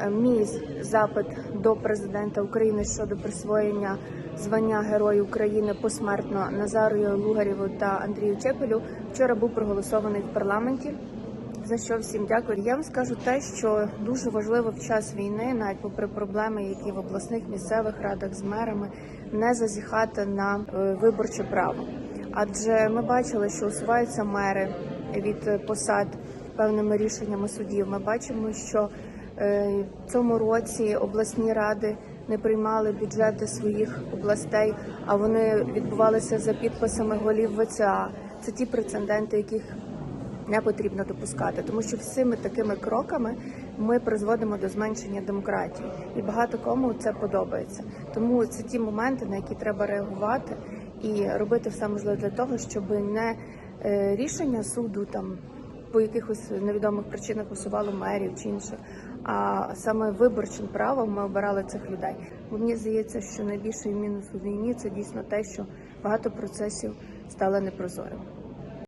Е, Мій запит до президента України щодо присвоєння звання Герою України посмертно Назарою Лугарєву та Андрію Чепелю вчора був проголосований в парламенті. За що всім дякую. Я вам скажу те, що дуже важливо в час війни, навіть попри проблеми, які в обласних місцевих радах з мерами, не зазіхати на е, виборче право. Адже ми бачили, що усуваються мери від посад певними рішеннями судів. Ми бачимо, що в цьому році обласні ради не приймали бюджети своїх областей, а вони відбувалися за підписами голів ВЦА. Це ті прецеденти, яких не потрібно допускати, тому що всіми такими кроками ми призводимо до зменшення демократії, і багато кому це подобається. Тому це ті моменти, на які треба реагувати і робити все можливе для того, щоб не е, рішення суду там по якихось невідомих причинах усувало мерів чи інших. А саме виборчим правом ми обирали цих людей. Мені здається, що найбільший мінус у війні це дійсно те, що багато процесів стали непрозорими.